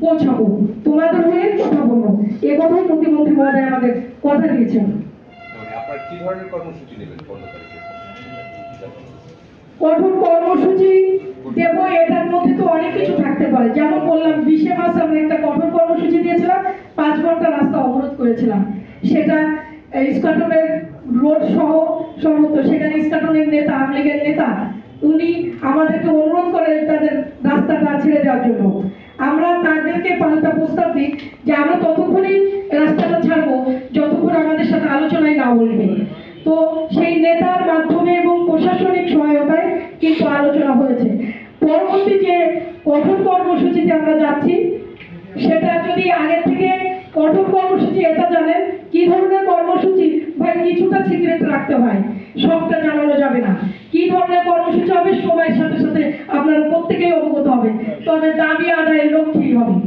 পৌঁছাবো। তোমাদের হয়ে কথা বলব। এ কথাই প্রতিমন্ত্রী মহোদয় আমাদের কথা দিয়েছেন। মানে কঠোর কর্মসূচি দেব এটার মধ্যে তো অনেক কিছু থাকতে পারে। যেমন বললাম বিশে মাস আমরা একটা কঠোর কর্মসূচি দিয়েছিলাম পাঁচ ঘণ্টা রাস্তা অবরোধ করেছিলাম। সেটা ইস্কাটনের রোড সহ সর্বত্র সেখানে ইস্কাটনের নেতা আমলিগের নেতা উনি আমাদেরকে অনুরোধ করে তাদের রাস্তাটা ছেড়ে দেওয়ার জন্য। আমরা তাদেরকে পাল্টা প্রস্তাব দিই যে আমরা ততক্ষণই রাস্তাটা ছাড়বো, যতক্ষণ আমাদের সাথে আলোচনায় না বলবে। তো সেই নেতার মাধ্যমে এবং প্রশাসনিক সহায়তায় কিন্তু আলোচনা হয়েছে। পরবর্তী যে কঠোর কর্মসূচিতে আমরা যাচ্ছি, সেটা যদি আগে থেকে কঠোর কর্মসূচি এটা জানেন, কি ধরনের কর্মসূচি? ভাই, কিছুটা সিক্রেট রাখতে হয়। সবটা জানানো যাবে না। কি ধরনের কর্মসূচি হবে? সময়ের সাথে সাথে আপনারা প্রত্যেকেই অবগত হবে। তবে দাবি আদায়ের লক্ষ্যেই হবে।